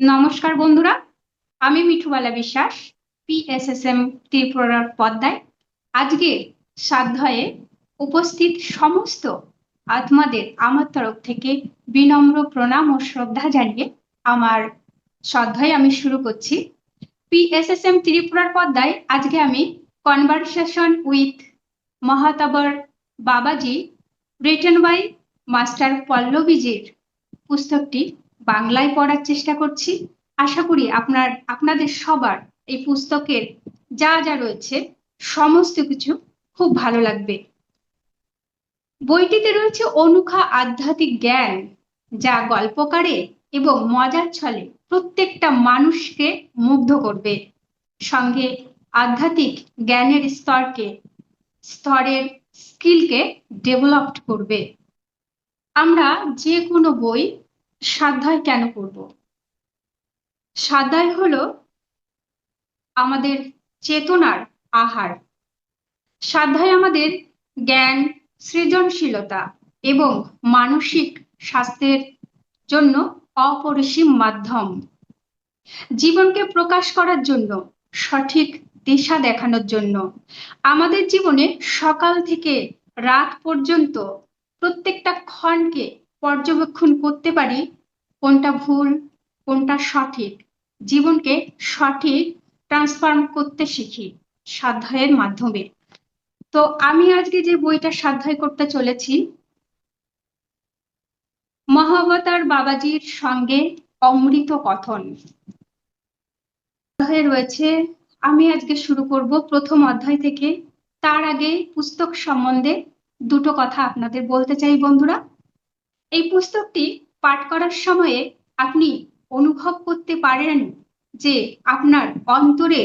নমস্কার বন্ধুরা, আমি মিঠুবালা বিশ্বাস পিএসএসএম ত্রিপুরার পদ্মায়। আজকে সাধ্যায়ে উপস্থিত সমস্ত আত্মাদের আমার তরফ থেকে বিনম্র প্রণাম ও শ্রদ্ধা জানিয়ে আমার শ্রদ্ধায় আমি শুরু করছি। পিএসএসএম ত্রিপুরার পদ্মায় আজকে আমি কনভারসেশন উইথ মহাতাবর বাবাজি রিটেন বাই মাস্টার পল্লবীজির পুস্তকটি বাংলায় পড়ার চেষ্টা করছি। আশা করি আপনার, আপনাদের সবার এই পুস্তকের যা যা রয়েছে, সমস্ত কিছু খুব ভালো লাগবে। বইটিতে রয়েছে অনুখা আধ্যাত্মিক জ্ঞান, যা গল্পকারে এবং মজার ছলে প্রত্যেকটা মানুষকে মুগ্ধ করবে। সঙ্গে আধ্যাত্মিক জ্ঞানের স্তরকে, স্তরের স্কিলকে ডেভেলপড করবে। আমরা যে কোনো বই স্বাধ্যায় কেন করব? স্বাধ্যায় হলো আমাদের চেতনার আহার। স্বাধ্যায় আমাদের জ্ঞান, সৃজনশীলতা এবং মানসিক স্বাস্থ্যের জন্য অপরিসীম মাধ্যম। জীবনকে প্রকাশ করার জন্য, সঠিক দিশা দেখানোর জন্য। আমাদের জীবনে সকাল থেকে রাত পর্যন্ত প্রত্যেকটা ক্ষণকে পর্যবেক্ষণ করতে পারি কোনটা ভুল, কোনটা সঠিক। জীবনকে সঠিক ট্রান্সফর্ম করতে শিখি স্বাধ্যায়ের মাধ্যমে। তো আমি আজকে যে বইটা স্বাধ্যায় করতে চলেছি, মহাবতার বাবাজির সঙ্গে অমৃত কথন। রয়েছে, আমি আজকে শুরু করব প্রথম অধ্যায় থেকে। তার আগে পুস্তক সম্বন্ধে দুটো কথা আপনাদের বলতে চাই বন্ধুরা। এই পুস্তকটি পাঠ করার সময়ে আপনি অনুভব করতে পারেন যে আপনার অন্তরে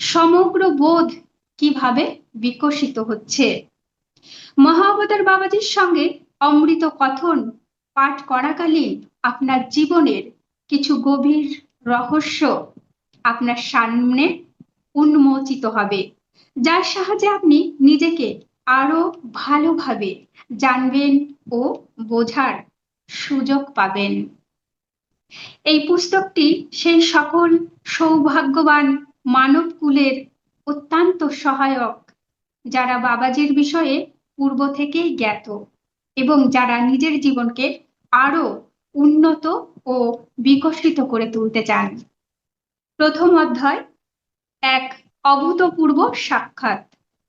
সমগ্র বোধ কীভাবে বিকশিত হচ্ছে। মহাবতার বাবাজির সঙ্গে অমৃত কথন পাঠ করাকালীন আপনার জীবনের কিছু গভীর রহস্য আপনার সামনে উন্মোচিত হবে, যার সাহায্যে আপনি নিজেকে আরও ভালোভাবে জানবেন ও বোঝার সুযোগ পাবেন। এই পুস্তকটি সেই সকল সৌভাগ্যবান মানব কুলের অত্যন্ত সহায়ক, যারা বাবাজির বিষয়ে পূর্ব থেকেই জ্ঞাত এবং যারা নিজের জীবনকে আরও উন্নত ও বিকশিত করে তুলতে চান। প্রথম অধ্যায়, এক অভূতপূর্ব সাক্ষাৎ।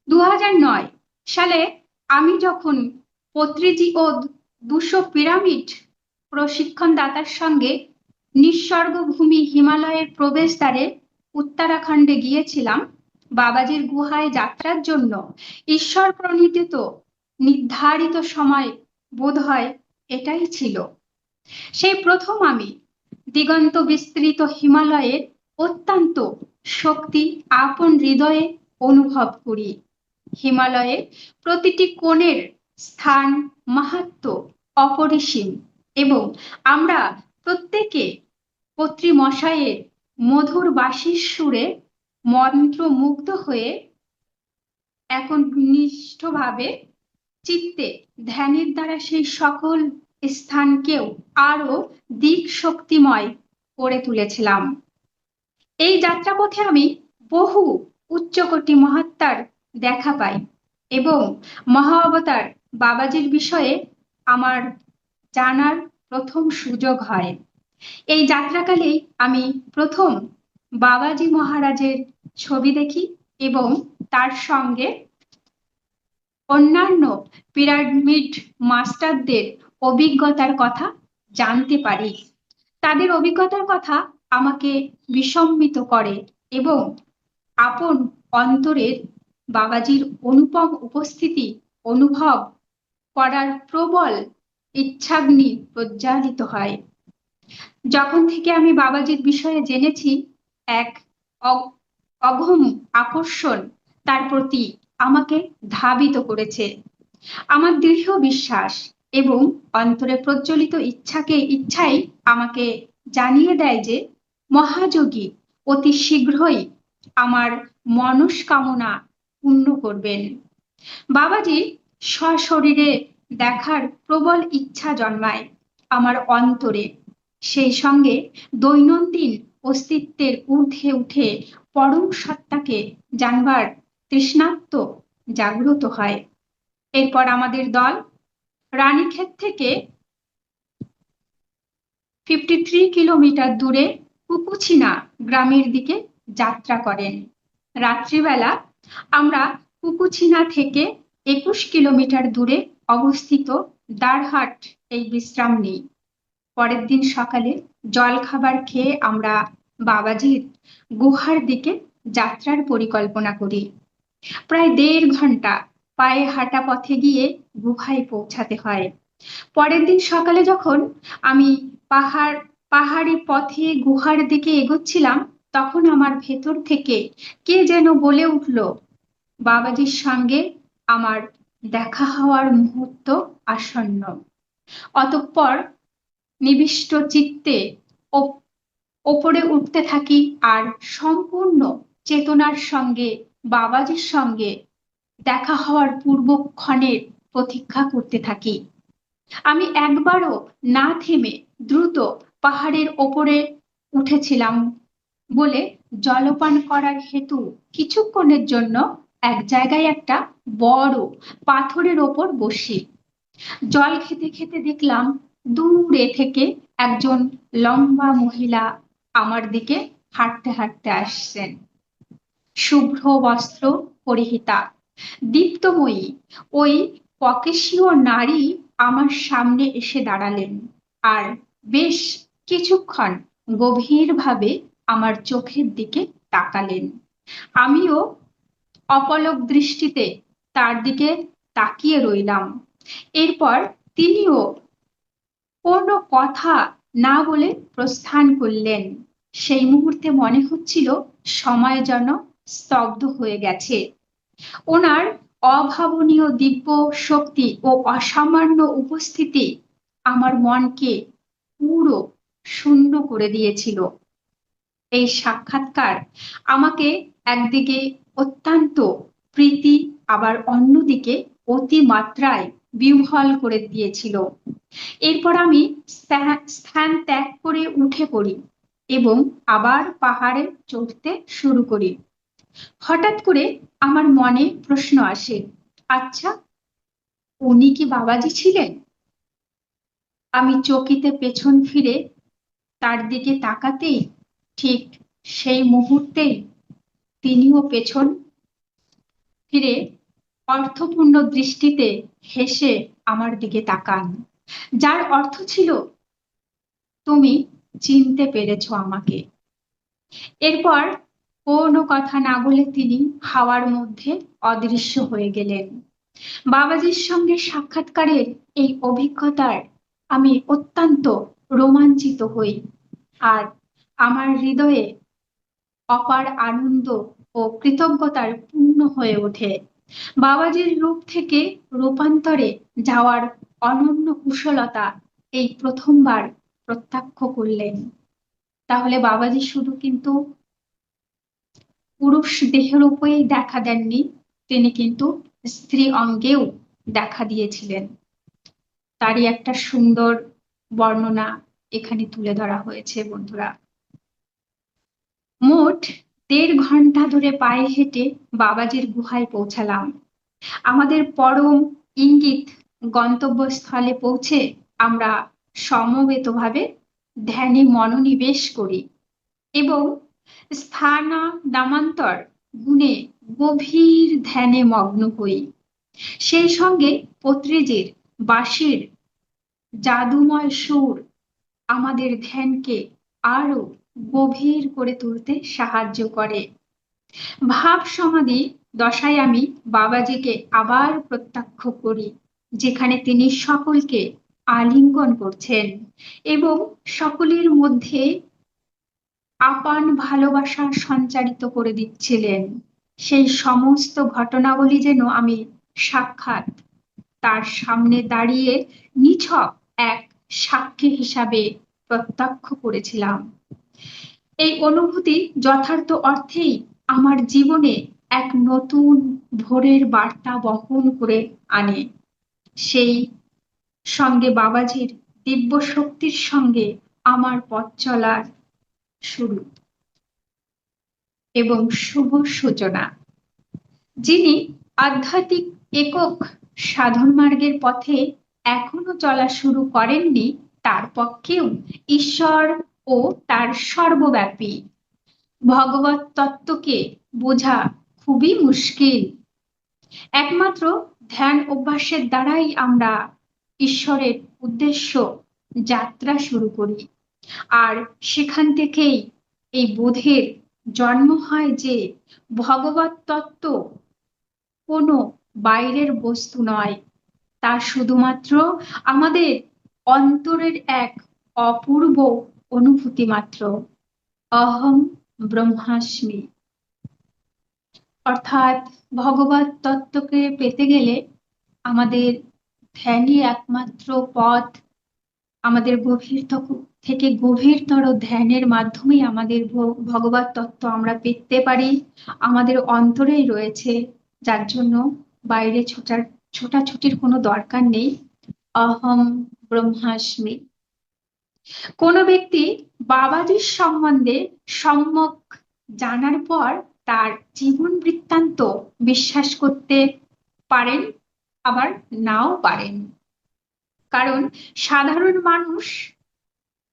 দু হাজার নয় সালে আমি যখন পত্রিজি ও দুশো পিরামিড প্রশিক্ষণদাতার সঙ্গে নিঃস্বর্গ ভূমি হিমালয়ের প্রবেশদ্বারে উত্তরাখণ্ডে গিয়েছিলাম, বাবাজির গুহায় যাত্রার জন্য। ঈশ্বর প্রণীত নির্ধারিত সময় বোধ হয় এটাই ছিল। সেই প্রথম আমি দিগন্ত বিস্তৃত হিমালয়ের অত্যন্ত শক্তি, আপন হৃদয়ে অনুভব করি। হিমালয়ের প্রতিটি কোণের স্থান মাহাত্ম অপরিসীম এবং আমরা প্রত্যেকে কর্তৃমশাইয়ের মধুর বাসির সুরে মন্ত্রমুগ্ধ হয়ে এখন নিষ্ঠভাবে চিত্তে ধ্যানের দ্বারা সেই সকল স্থানকেও আরও দিক শক্তিময় করে তুলেছিলাম। এই যাত্রাপথে আমি বহু উচ্চকোটি মহাত্মার দেখা পাই। এবং মহা অবতার বাবাজির বিষয়ে আমার জানার প্রথম সুযোগ হয়। এই যাত্রাকালেই আমি প্রথম বাবাজি মহারাজের ছবি দেখি এবং তার সঙ্গে অন্যান্য পিরামিড মাস্টারদের অভিজ্ঞতার কথা জানতে পারি। তাদের অভিজ্ঞতার কথা আমাকে বিসম্মিত করে এবং আপন অন্তরের বাবাজির অনুপম উপস্থিতি, অনুভব করার প্রবল ইচ্ছাগ্নি প্রজ্বালিত হয়। যখন থেকে আমি বাবাজির বিষয়ে জেনেছি, এক অঘম আকর্ষণ তার প্রতি আমাকে ধাবিত করেছে। আমার দৃঢ় বিশ্বাস এবং অন্তরে প্রজ্বলিত ইচ্ছাকে, ইচ্ছাই আমাকে জানিয়ে দেয় যে, মহাযোগী, অতি শীঘ্রই আমার মনস্কামনা পূর্ণ করবেন। বাবাজি সশরীরে দেখার প্রবল ইচ্ছা জন্মায় আমার অন্তরে। সেই সঙ্গে দৈনন্দিন অস্তিত্বের ঊর্ধ্বে উঠে পরম সত্তাকে জানবার তৃষ্ণাত্ম জাগ্রত হয়। এরপর আমাদের দল রানীক্ষেত থেকে ফিফটি থ্রি কিলোমিটার দূরে কুকুচিনা গ্রামের দিকে যাত্রা করেন। রাত্রিবেলা আমরা কুকুচিনা থেকে একুশ কিলোমিটার দূরে অবস্থিত দারহাট এই বিশ্রাম নেই। পরের দিন সকালে জল খাবার খেয়ে আমরা বাবাজির গুহার দিকে যাত্রার পরিকল্পনা করি। প্রায় দেড় ঘণ্টা পায়ে হাঁটা পথে গিয়ে গুহায় পৌঁছাতে হয়। পরের দিন সকালে যখন আমি পাহাড়, পাহাড়ি পথে গুহার দিকে এগোচ্ছিলাম তখন আমার ভেতর থেকে কে যেন বলে উঠল, বাবাজির সঙ্গে আমার দেখা হওয়ার মুহূর্ত আসন্ন। অতঃপর নিবিষ্ট চিত্তে ওপরে উঠতে থাকি আর সম্পূর্ণ চেতনার সঙ্গে, বাবাজির সঙ্গে দেখা হওয়ার পূর্বক্ষণের প্রতীক্ষা করতে থাকি। আমি একবারও না থেমে দ্রুত পাহাড়ের ওপরে উঠেছিলাম। বলে জলপান করার হেতু কিছুক্ষণের জন্য এক জায়গায় একটা বড় পাথরের ওপর বসি। জল খেতে খেতে দেখলাম দূরে থেকে একজন লম্বা মহিলা আমার দিকে হাঁটতে হাঁটতে আসছেন। শুভ্র বস্ত্র পরিহিতা, দীপ্তময়ী, ওই পকেশীয় নারী আমার সামনে এসে দাঁড়ালেন। আর বেশ কিছুক্ষণ গভীরভাবে আমার চোখের দিকে তাকালেন। আমিও অপলক দৃষ্টিতে তার দিকে তাকিয়ে রইলাম। এরপর তিনিও কোনো কথা না বলে প্রস্থান করলেন। সেই মুহূর্তে মনে হচ্ছিল সময় যেন স্তব্ধ হয়ে গেছে। ওনার অভাবনীয় দিব্য শক্তি ও অসামান্য উপস্থিতি আমার মনকে পুরো শূন্য করে দিয়েছিল। এই সাক্ষাৎকার আমাকে একদিকে অত্যন্ত প্রীতি, আবার অন্যদিকে অতিমাত্রায় বিহ্বল করে দিয়েছিল। এরপর আমি স্থান ত্যাগ করে উঠে পড়ি এবং আবার পাহাড়ে চড়তে শুরু করি। হঠাৎ করে আমার মনে প্রশ্ন আসে আচ্ছা উনি কি বাবাজি ছিলেন? আমি চকিতে পেছন ফিরে তার দিকে তাকাতেই ঠিক সেই মুহূর্তে তিনিও পেছন ফিরে অর্থপূর্ণ দৃষ্টিতে হেসে আমার দিকে তাকান। যার অর্থ ছিল, তুমি চিনতে পেরেছ আমাকে। এরপর কোনো কথা না বলে তিনি হাওয়ার মধ্যে অদৃশ্য হয়ে গেলেন। বাবাজির সঙ্গে সাক্ষাৎকারের এই অভিজ্ঞতার আমি অত্যন্ত রোমাঞ্চিত হই। আর আমার হৃদয়ে অপার আনন্দ ও কৃতজ্ঞতার পূর্ণ হয়ে ওঠে। বাবাজির রূপ থেকে রূপান্তরে যাওয়ার অনন্য কুশলতা এই প্রথমবার প্রত্যক্ষ করলেন। তাহলে বাবাজি শুধু কিন্তু পুরুষ দেহের উপরেই দেখা দেননি, তিনি কিন্তু স্ত্রী অঙ্গেও দেখা দিয়েছিলেন। তারই একটা সুন্দর বর্ণনা এখানে তুলে ধরা হয়েছে বন্ধুরা। মোট দেড় ঘণ্টা ধরে পায়ে হেঁটে বাবাজির গুহায় পৌঁছালাম। আমাদের পরম ইঙ্গিত গন্তব্যস্থলে পৌঁছে আমরা সমবেতভাবে ধ্যানে মনোনিবেশ করি এবং স্থানা নামান্তর গুণে গভীর ধ্যানে মগ্ন হই। সেই সঙ্গে পত্রিজির বাঁশির জাদুময় সুর আমাদের ধ্যানকে আরও গভীর করে তুলতে সাহায্য করে। ভাব সমাধি দশায় আমি বাবাজিকে আবার প্রত্যক্ষ করি, যেখানে তিনি সকলকে আলিঙ্গন করছেন এবং সকলের মধ্যে আপান ভালোবাসা সঞ্চারিত করে দিচ্ছিলেন। সেই সমস্ত ঘটনাবলী যেন আমি সাক্ষাৎ, তার সামনে দাঁড়িয়ে নিছক এক সাক্ষী হিসাবে প্রত্যক্ষ করেছিলাম। এই অনুভূতি যথার্থ অর্থেই আমার জীবনে এক নতুন ভোরের বার্তা বহন করে আনে। সেই সঙ্গে বাবাজির দিব্য শক্তির সঙ্গে আমার পথ চলার শুরু এবং শুভ সূচনা। যিনি আধ্যাত্মিক একক সাধন মার্গের পথে এখনও চলা শুরু করেননি, তার পক্ষেও ঈশ্বর ও তার সর্বব্যাপী। ভগবত তত্ত্বকে বোঝা খুবই মুশকিল। একমাত্র ধ্যান অভ্যাসের দ্বারাই আমরা ঈশ্বরের উদ্দেশ্য যাত্রা শুরু করি। আর সেখান থেকেই এই বোধের জন্ম হয় যে ভগবত তত্ত্ব কোনো বাইরের বস্তু নয়। তা শুধুমাত্র আমাদের অন্তরের এক অপূর্ব অনুভূতি মাত্র। অহম ব্রহ্মাস্মি। অর্থাৎ ভগবত তত্ত্বকে পেতে গেলে আমাদের ধ্যানই একমাত্র পথ। আমাদের গভীর থেকে গভীরতর ধ্যানের মাধ্যমেই আমাদের ভগবত তত্ত্ব আমরা পেতে পারি। আমাদের অন্তরেই রয়েছে, যার জন্য বাইরে ছোটার, ছোটাছুটির কোনো দরকার নেই। অহম ব্রহ্মাস্মি। কোনো ব্যক্তি বাবাজির সম্বন্ধে সম্যক জানার পর তার জীবন বৃত্তান্ত বিশ্বাস করতে পারেন, আবার নাও পারেন। কারণ সাধারণ মানুষ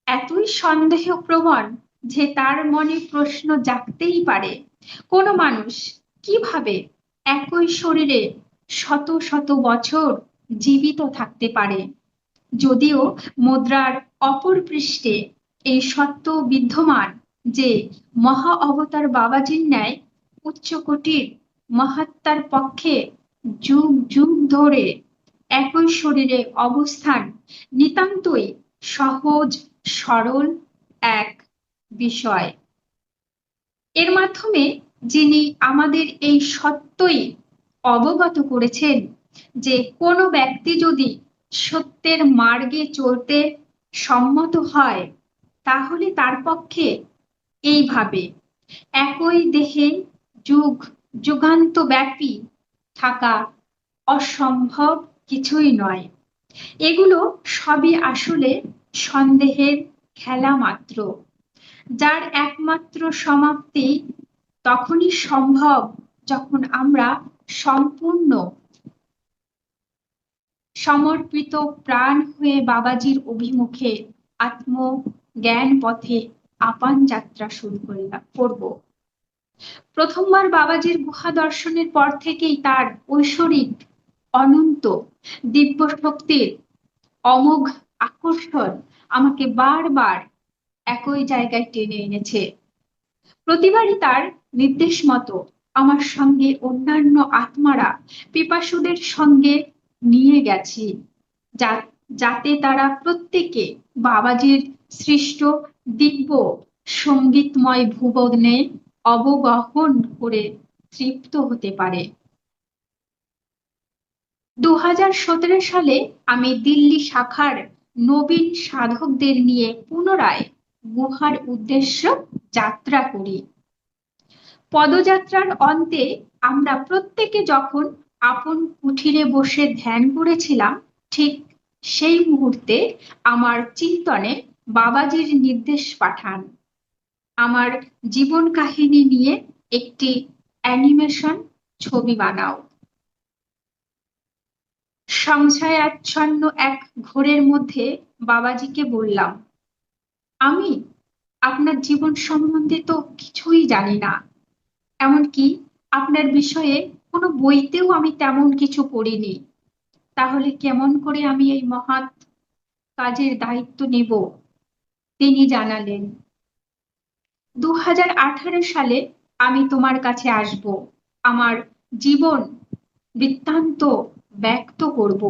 এতই সন্দেহ প্রবণ যে তার মনে প্রশ্ন জাগতেই পারে। কোন মানুষ কীভাবে একই শরীরে শত শত বছর জীবিত থাকতে পারে? যদিও মুদ্রার অপর পৃষ্ঠে এই সত্য বিদ্যমান যে মহা অবতার বাবাজির ন্যায় উচ্চকোটির মহাত্মার পক্ষে যুগ যুগ ধরে একই শরীরে অবস্থান, নিতান্তই সহজ, সরল এক বিষয়। এর মাধ্যমে যিনি আমাদের এই সত্যই অবগত করেছেন যে কোনো ব্যক্তি যদি সত্যের মার্গে চলতে সম্মত হয়, তাহলে তার পক্ষে এইভাবে। একই দেহে যুগ যুগান্ত ব্যাপী থাকা অসম্ভব কিছুই নয়। এগুলো সবই আসলে সন্দেহের খেলা মাত্র। যার একমাত্র সমাপ্তি তখনই সম্ভব যখন আমরা সম্পূর্ণ সমর্পিত প্রাণ হয়ে বাবাজির অভিমুখে আত্ম জ্ঞান পথে আপান যাত্রা শুরু করব। প্রথমবার বাবাজির গুহা দর্শনের পর থেকেই তার ঐশ্বরিক, অনন্ত দিব্য শক্তির অমোঘ আকর্ষণ আমাকে বারবার একই জায়গায় টেনে এনেছে। প্রতিবারই তার নির্দেশ মতো আমার সঙ্গে অন্যান্য আত্মারা পিপাসুদের সঙ্গে নিয়ে গেছি। যাতে তারা প্রত্যেকে বাবাজির সৃষ্ট দিব্য সঙ্গীতময় ভুবনে অবগাহন করে তৃপ্ত হতে পারে। দু হাজার সতেরো সালে আমি দিল্লি শাখার নবীন সাধকদের নিয়ে পুনরায় গুহার উদ্দেশ্য যাত্রা করি। পদযাত্রার অন্তে আমরা প্রত্যেকে যখন আপন কুঠিরে বসে ধ্যান করেছিলাম, ঠিক সেই মুহূর্তে আমার চিন্তনে বাবাজির নির্দেশ পাঠান। আমার জীবন কাহিনী নিয়ে একটি অ্যানিমেশন ছবি বানাও। সংশয়াচ্ছন্ন এক ঘোরের মধ্যে বাবাজিকে বললাম, আমি আপনার জীবন সম্বন্ধে তো কিছুই জানি না। এমনকি আপনার বিষয়ে কোনো বইতেও আমি তেমন কিছু পড়িনি। তাহলে কেমন করে আমি এই মহাৎ কাজের দায়িত্ব নেব? তিনি জানালেন দু হাজার আঠারো সালে আমি তোমার কাছে আসব। আমার জীবন বৃত্তান্ত ব্যক্ত করব।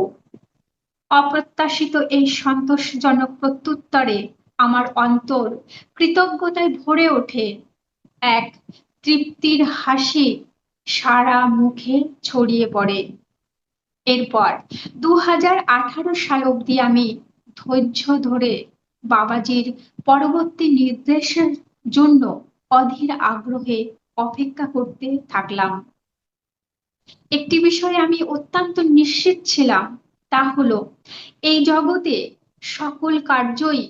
অপ্রত্যাশিত এই সন্তোষজনক প্রত্যুত্তরে আমার অন্তর কৃতজ্ঞতায় ভরে ওঠে। এক তৃপ্তির হাসি সারা মুখে ছড়িয়ে পড়ে। এরপর দু সাল অবধি আমি ধৈর্য ধরে বাবাজির পরবর্তী নির্দেশের জন্য অধীর আগ্রহে অপেক্ষা করতে থাকলাম। একটি বিষয়ে আমি অত্যন্ত নিশ্চিত ছিলাম, তা হলো এই জগতে সকল কার্যই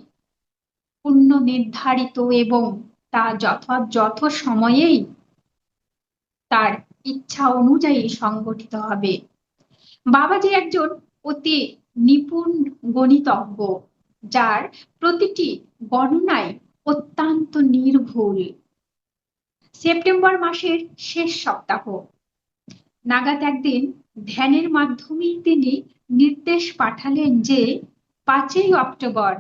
পূর্ণ নির্ধারিত এবং তা যথাযথ সময়েই তার ইচ্ছা অনুযায়ী সংগঠিত হবে। বাবাজি একজন অতি নিপুণ গণিতজ্ঞ, যার প্রতিটি গণনায় অত্যন্ত নির্ভুল। সেপ্টেম্বর মাসের শেষ সপ্তাহ। নাগাদ একদিন ধ্যানের মাধ্যমেই তিনি নির্দেশ পাঠালেন যে পাঁচই অক্টোবর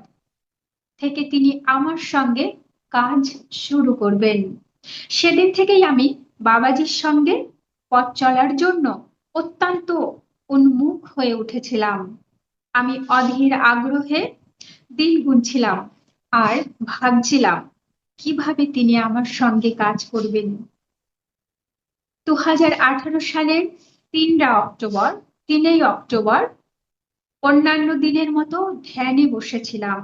থেকে তিনি আমার সঙ্গে কাজ শুরু করবেন। সেদিন থেকেই আমি বাবাজির সঙ্গে পথ চলার জন্য অত্যন্ত উন্মুখ হয়ে উঠেছিলাম। আমি অধীর আগ্রহে দিন গুনছিলাম আর ভাবছিলাম, কীভাবে তিনি আমার সঙ্গে কাজ করবেন? দু হাজার আঠারো সালের তিনরা অক্টোবর, তিনই অক্টোবর, অন্যান্য দিনের মতো ধ্যানে বসেছিলাম।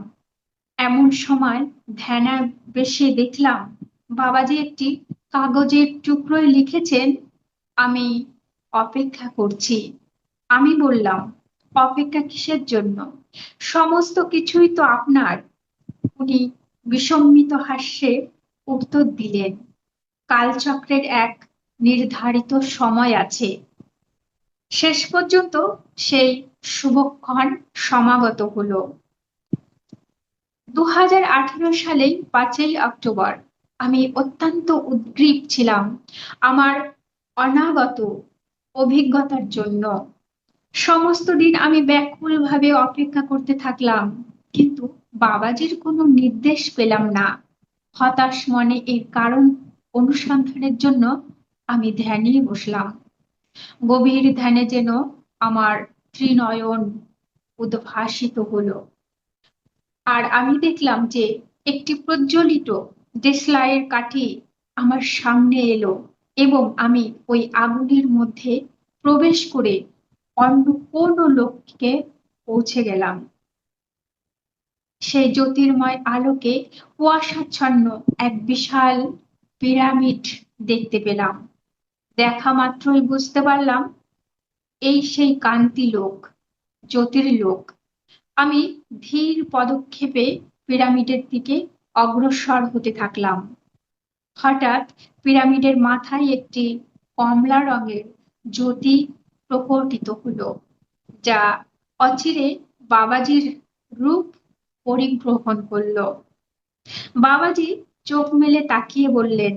এমন সময় ধ্যানা বেশে দেখলাম বাবাজি একটি কাগজের টুকরোয় লিখেছেন, আমি অপেক্ষা করছি। আমি বললাম, অপেক্ষা কিসের জন্য? সমস্ত কিছুই তো আপনার। উনি বিসম্মিত হাস্যে উত্তর দিলেন, কালচক্রের এক নির্ধারিত সময় আছে। শেষ পর্যন্ত সেই শুভক্ষণ সমাগত হলো। দু সালেই পাঁচই অক্টোবর আমি অত্যন্ত উদ্গ্রীব ছিলাম আমার অনাগত অভিজ্ঞতার জন্য। সমস্ত দিন আমি ব্যাকুল ভাবে অপেক্ষা করতে থাকলাম, কিন্তু বাবাজির কোনো নির্দেশ পেলাম না। হতাশ মনে এর কারণ অনুসন্ধানের জন্য আমি ধ্যানে বসলাম। গভীর ধ্যানে যেন আমার ত্রিনয়ন উদ্ভাসিত হলো। আর আমি দেখলাম যে একটি প্রজ্বলিত দেশলাইয়ের কাঠি আমার সামনে এলো এবং আমি ওই আগুনের মধ্যে প্রবেশ করে অন্য কোন লোককে পৌঁছে গেলাম। সেই জ্যোতির্ময় আলোকে কুয়াশাচ্ছন্ন এক বিশাল পিরামিড দেখতে পেলাম। দেখা মাত্রই বুঝতে পারলাম, এই সেই কান্তি লোক জ্যোতির লোক আমি ধীর পদক্ষেপে পিরামিডের দিকে অগ্রসর হতে থাকলাম। হঠাৎ পিরামিডের মাথায় একটি কমলা রঙের জ্যোতি প্রকটিত হলো, যা অচিরে বাবাজির রূপ পরিগ্রহণ করল। বাবাজি চোখ মেলে তাকিয়ে বললেন,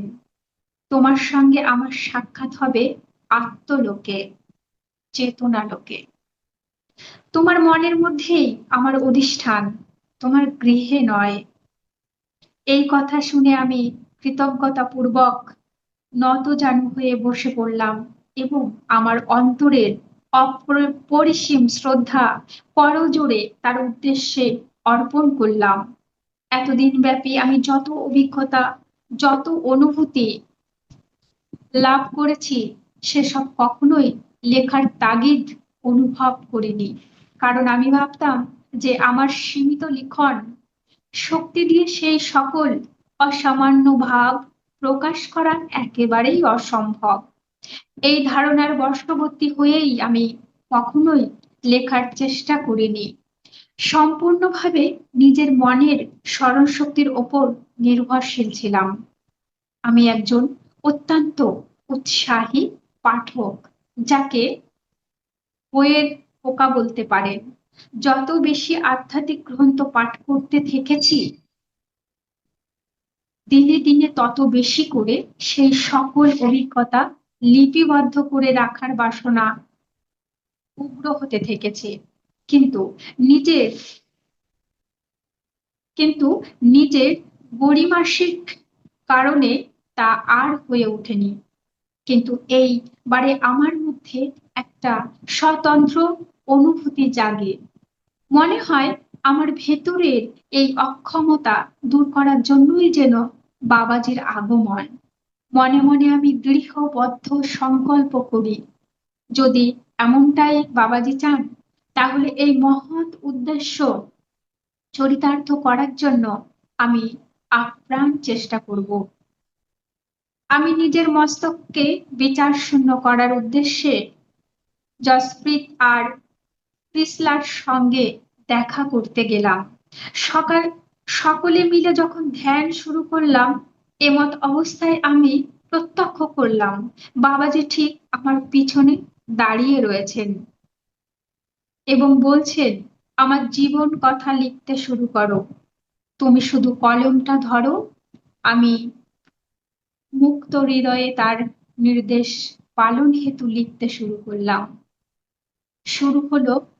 তোমার সঙ্গে আমার সাক্ষাৎ হবে আত্মলোকে, চেতনা লোকে। তোমার মনের মধ্যেই আমার অধিষ্ঠান, তোমার গৃহে নয় এই কথা শুনে আমি কৃতজ্ঞতা পূর্বক নত জানু হয়ে বসে পড়লাম এবং আমার অন্তরের অপরিসীম শ্রদ্ধা করজোড়ে তার উদ্দেশ্যে অর্পণ করলাম। এতদিন ব্যাপী আমি যত অভিজ্ঞতা, যত অনুভূতি লাভ করেছি, সেসব কখনোই লেখার তাগিদ অনুভব করিনি। কারণ আমি ভাবতাম যে আমার সীমিত লিখন শক্তি দিয়ে সেই সকল অসামান্য ভাব প্রকাশ করা একেবারেই অসম্ভব। এই ধারণার বর্ষবর্তী হয়েই আমি কখনোই লেখার চেষ্টা করিনি। সম্পূর্ণভাবে নিজের মনের স্মরণ শক্তির ওপর নির্ভরশীল ছিলাম। আমি একজন অত্যন্ত উৎসাহী পাঠক, যাকে বইয়ের পোকা বলতে পারেন। যত বেশি আধ্যাত্মিক গ্রন্থ পাঠ করতে থেকেছি, দিনে দিনে তত বেশি করে সেই সকল অভিজ্ঞতা লিপিবদ্ধ করে রাখার বাসনা উগ্র হতে থেকেছে। কিন্তু নিজের কিন্তু নিজের গরিমাসিক কারণে তা আর হয়ে ওঠেনি। কিন্তু এইবারে আমার মধ্যে একটা স্বতন্ত্র অনুভূতি জাগে। মনে হয় আমার ভেতরের এই অক্ষমতা দূর করার জন্যই যেন বাবাজির আগমন। মনে মনে আমি দৃঢ়বদ্ধ সংকল্প করি, যদি এমনটাই বাবাজি চান, তাহলে এই মহৎ উদ্দেশ্য চরিতার্থ করার জন্য আমি আপ্রাণ চেষ্টা করব। আমি নিজের মস্তককে বিচার শূন্য করার উদ্দেশ্যে জসপ্রীত আর ক্রিসলার সঙ্গে দেখা করতে গেলাম। সকাল, সকলে মিলে যখন ধ্যান শুরু করলাম, এমত অবস্থায় আমি প্রত্যক্ষ করলাম, বাবাজি ঠিক আমার পিছনে দাঁড়িয়ে রয়েছেন এবং বলছেন, আমার জীবন কথা লিখতে শুরু করো। তুমি শুধু কলমটা ধরো। আমি মুক্ত হৃদয়ে তার নির্দেশ পালন হেতু লিখতে শুরু করলাম। শুরু হলো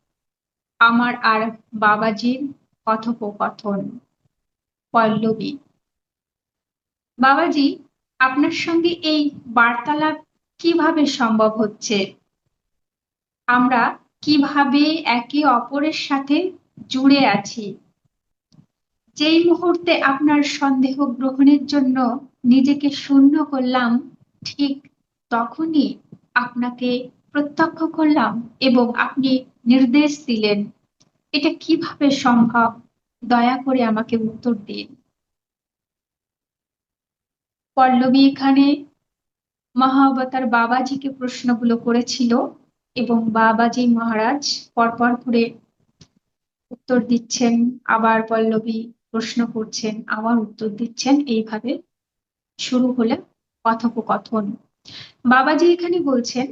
আমার আর বাবাজির কথোপকথন। পল্লবী। বাবাজি, আপনার সঙ্গে এই বার্তালাপ কীভাবে সম্ভব হচ্ছে? আমরা কীভাবে একে অপরের সাথে জুড়ে আছি? যেই মুহূর্তে আপনার সন্দেহ গ্রহণের জন্য নিজেকে শূন্য করলাম, ঠিক তখনই আপনাকে প্রত্যক্ষ করলাম এবং আপনি নির্দেশ দিলেন, এটা কীভাবে সম্ভব? দয়া করে আমাকে উত্তর দিন। পল্লবী এখানে মহাবতার বাবাজিকে প্রশ্নগুলো করেছিল এবং বাবাজি মহারাজ পরপর করে উত্তর দিচ্ছেন, আবার পল্লবী প্রশ্ন করছেন, আবার উত্তর দিচ্ছেন। এইভাবে শুরু হলে কথোপকথন। বাবাজি এখানে বলছেন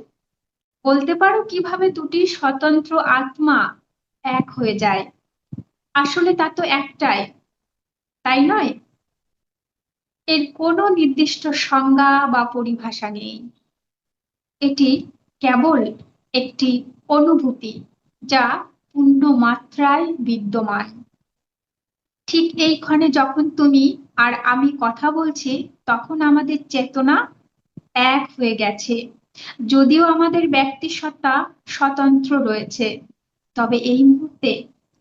বলতে পারো কীভাবে দুটি স্বতন্ত্র আত্মা এক হয়ে যায়? আসলে তা তো একটাই, তাই নয়? এর কোনো নির্দিষ্ট সংজ্ঞা বা পরিভাষা নেই। এটি কেবল একটি অনুভূতি যা পূর্ণ মাত্রায় বিদ্যমান। ঠিক এই ক্ষণে যখন তুমি আর আমি কথা বলছি, তখন আমাদের চেতনা এক হয়ে গেছে। যদিও আমাদের ব্যক্তি সত্তা স্বতন্ত্র রয়েছে, তবে এই মুহূর্তে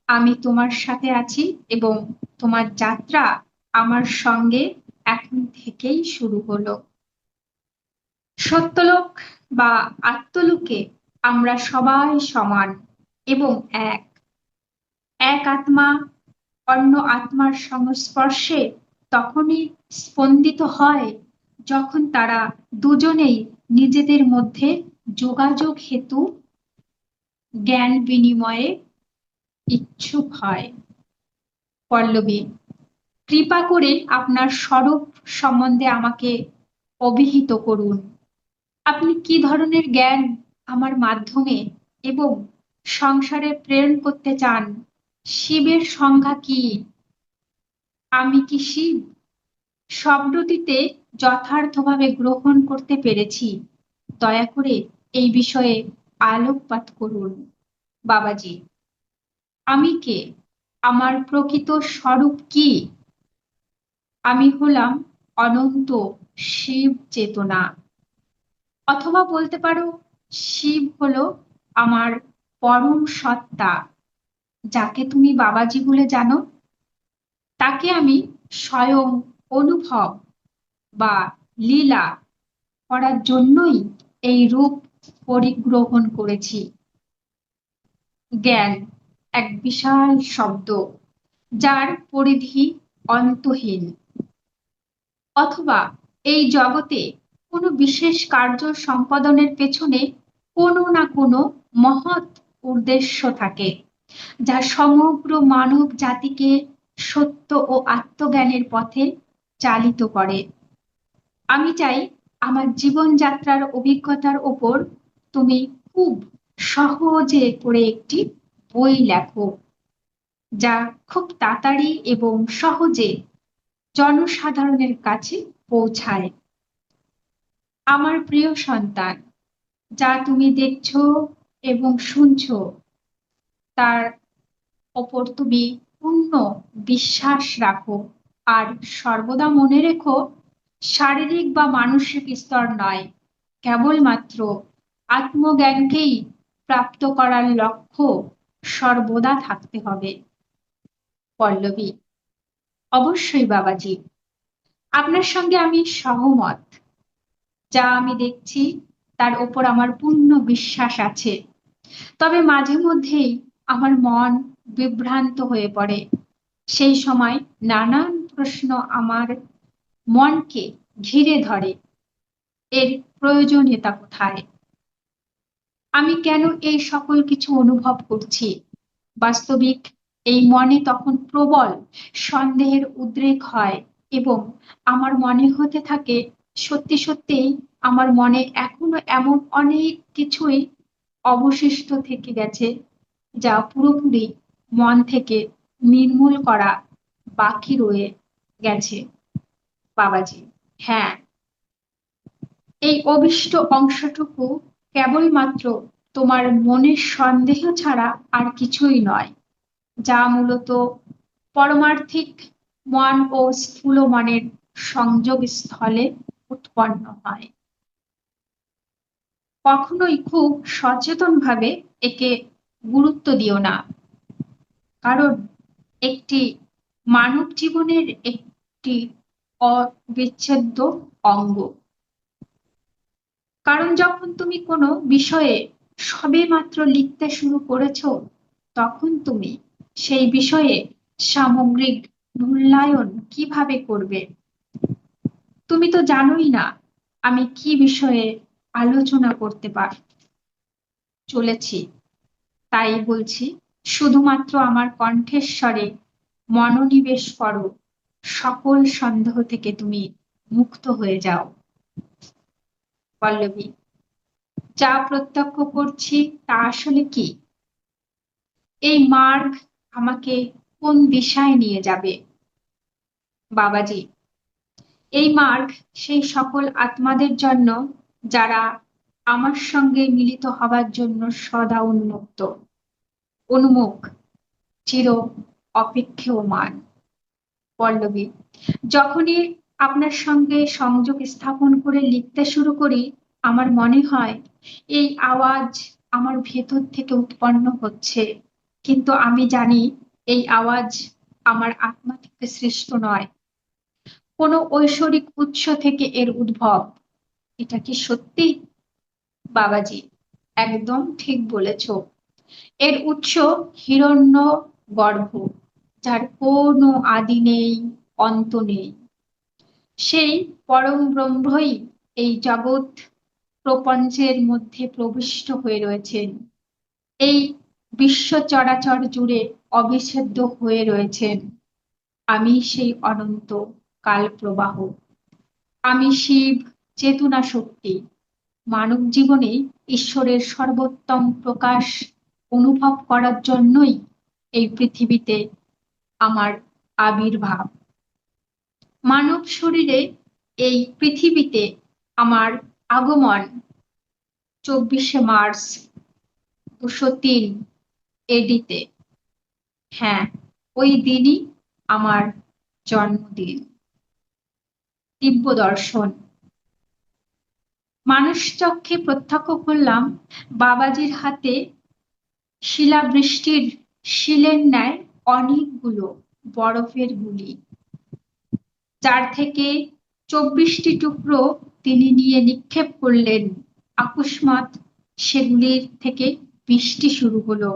আমি তোমার সাথে আছি এবং তোমার যাত্রা আমার সঙ্গে এখন থেকেই শুরু হলো। সত্যলোক বা আত্মলোকে আমরা সবাই সমান এবং এক। এক আত্মা অন্য আত্মার সংস্পর্শে তখনই স্পন্দিত হয় যখন তারা দুজনেই নিজেদের মধ্যে যোগাযোগ হেতু জ্ঞান বিনিময়ে ইচ্ছুক হয়। পল্লবী, কৃপা করে আপনার স্বরূপ সম্বন্ধে আমাকে অভিহিত করুন। আপনি কি ধরনের জ্ঞান আমার মাধ্যমে এবং সংসারে প্রেরণ করতে চান? শিবের সংজ্ঞা কি? আমি কি শিব? শব্দটিতে যথার্থভাবে গ্রহণ করতে পেরেছি। দয়া করে এই বিষয়ে আলোকপাত করুন, বাবাজি। আমি কে? আমার প্রকৃত স্বরূপ কি? আমি হলাম অনন্ত শিব চেতনা। অথবা বলতে পারো, শিব হলো আমার পরম সত্তা, যাকে তুমি বাবাজি বলে জানো। তাকে আমি স্বয়ং অনুভব বা লীলা করার জন্যই এই রূপ পরিগ্রহণ করেছি। জ্ঞান এক বিশাল শব্দ যার পরিধি অন্তহীন। অথবা এই জগতে কোনো বিশেষ কার্য সম্পাদনের পেছনে কোনো না কোনো মহৎ উদ্দেশ্য থাকে, যা সমগ্র মানব জাতিকে সত্য ও আত্মজ্ঞানের পথে চালিত করে। আমি চাই আমার জীবনযাত্রার অভিজ্ঞতার ওপর তুমি খুব সহজে করে একটি বই লেখো, যা খুব তাড়াতাড়ি এবং সহজে জনসাধারণের কাছে পৌঁছায়। আমার প্রিয় সন্তান, যা তুমি দেখছ এবং শুনছো, তার ওপর তুমি পূর্ণ বিশ্বাস রাখো। আর সর্বদা মনে রেখো, শারীরিক বা মানসিক স্তর নয়, কেবলমাত্র আত্মজ্ঞানকেই প্রাপ্ত করার লক্ষ্য সর্বদা থাকতে হবে। পল্লবী, অবশ্যই বাবাজি, আপনার সঙ্গে আমি সহমত। যা আমি দেখছি, তার ওপর আমার পূর্ণ বিশ্বাস আছে। তবে মাঝে মধ্যেই আমার মন বিভ্রান্ত হয়ে পড়ে। সেই সময় নানান প্রশ্ন আমার মনকে ঘিরে ধরে। এর প্রয়োজনীয়তা কোথায়? আমি কেন এই সকল কিছু অনুভব করছি? বাস্তবিক এই মনে তখন প্রবল সন্দেহের উদ্রেক হয় এবং আমার মনে হতে থাকে, সত্যি সত্যিই আমার মনে এখনও এমন অনেক কিছুই অবশিষ্ট থেকে গেছে যা পুরোপুরি মন থেকে নির্মূল করা বাকি রয়ে গেছে, বাবাজি। হ্যাঁ। এই অবিষ্ট অংশটুকু কেবলমাত্র তোমার মনের সন্দেহ ছাড়া আর কিছুই নয়, যা মূলত পরমার্থিক মন ও স্থূল মনের সংযোগ স্থলে উৎপন্ন হয়। কখনোই খুব সচেতনভাবে একে গুরুত্ব দিও না, কারণ একটি মানব জীবনের একটি অবিচ্ছেদ্য অঙ্গ। কারণ যখন তুমি কোনো বিষয়ে সবে মাত্র লিখতে শুরু করেছ, তখন তুমি সেই বিষয়ে সামগ্রিক মূল্যায়ন কীভাবে করবে? তুমি তো জানোই না আমি কি বিষয়ে আলোচনা করতে পার, চলেছি। তাই বলছি, শুধুমাত্র আমার কণ্ঠেশ্বরে মনোনিবেশ করো। সকল সন্দেহ থেকে তুমি মুক্ত হয়ে যাও। পল্লবী, যা প্রত্যক্ষ করছি তা আসলে কি? এই মার্গ আমাকে কোন দিশায় নিয়ে যাবে? বাবাজি, এই মার্গ সেই সকল আত্মাদের জন্য যারা আমার সঙ্গে মিলিত হবার জন্য সদা উন্মুক্ত। উন্মুখ, চির অপেক্ষমান পল্লবী, যখনই আপনার সঙ্গে সংযোগ স্থাপন করে লিখতে শুরু করি, আমার মনে হয় এই আওয়াজ আমার ভেতর থেকে উৎপন্ন হচ্ছে। কিন্তু আমি জানি এই আওয়াজ আমার আত্মা থেকে সৃষ্ট নয়। কোনো ঐশ্বরিক উৎস থেকে এর উদ্ভব। এটা কি সত্যি? বাবাজি, একদম ঠিক বলেছ। এর উৎস হিরণ্য গর্ভ। যার কোনো আদি নেই, অন্ত নেই। সেই পরম ব্রহ্মই এই জগৎ প্রপঞ্চের মধ্যে প্রবিষ্ট হয়ে রয়েছেন। এই বিশ্ব চরাচর জুড়ে অবিচ্ছেদ্য হয়ে রয়েছেন। আমি সেই অনন্ত কাল প্রবাহ আমি শিব চেতনা শক্তি। মানব জীবনে ঈশ্বরের সর্বোত্তম প্রকাশ অনুভব করার জন্যই এই পৃথিবীতে আমার আবির্ভাব। মানব শরীরে এই পৃথিবীতে আমার আগমন চব্বিশে মার্চ দুশো তিন এডিতে হ্যাঁ ওই দিনই আমার জন্মদিন। দিব্য দর্শন। মানুষ চক্ষে প্রত্যক্ষ করলাম বাবাজির হাতে শিলাবৃষ্টির শিলের ন্যায় অনেকগুলো বরফের গুলি। যার থেকে চব্বিশটি টুকরো তিনি নিয়ে নিক্ষেপ করলেন। আকুস্মাত সেগুলির থেকে বৃষ্টি শুরু হলো,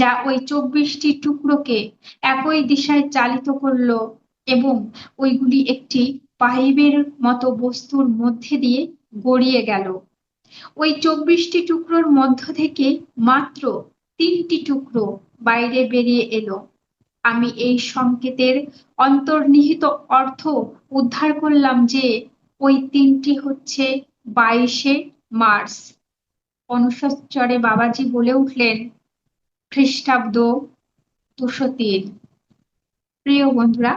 যা ওই চব্বিশটি টুকরোকে একই দিশায় চালিত করল এবং ওইগুলি একটি পাইপের মতো বস্তুর মধ্যে দিয়ে গড়িয়ে গেল। ওই চব্বিশটি টুকরোর মধ্য থেকে মাত্র তিনটি টুকরো বাইরে বেরিয়ে এলো। আমি এই সংকেতের অন্তর্নিহিত অর্থ উদ্ধার করলাম যে ওই তিনটি হচ্ছে বাইশে মার্চ। অনুসচ্চরে বাবাজি বলে উঠলেন, খ্রিস্টাব্দ দুশো তিন। প্রিয় বন্ধুরা,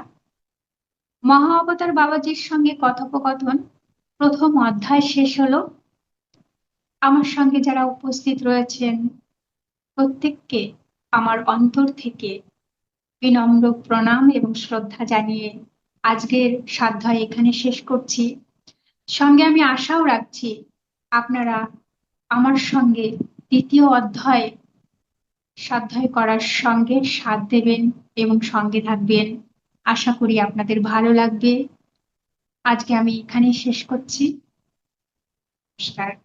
মহা অবতার বাবাজির সঙ্গে কথোপকথন প্রথম অধ্যায় শেষ হলো। আমার সঙ্গে যারা উপস্থিত রয়েছেন, প্রত্যেককে আমার অন্তর থেকে বিনম্র প্রণাম এবং শ্রদ্ধা জানিয়ে আজকের সাধ্যায় এখানে শেষ করছি। সঙ্গে আমি আশাও রাখছি আপনারা আমার সঙ্গে দ্বিতীয় অধ্যায় সাধ্যায় করার সঙ্গে সাথ দেবেন এবং সঙ্গে থাকবেন। আশা করি আপনাদের ভালো লাগবে। আজকে আমি এখানেই শেষ করছি। নমস্কার।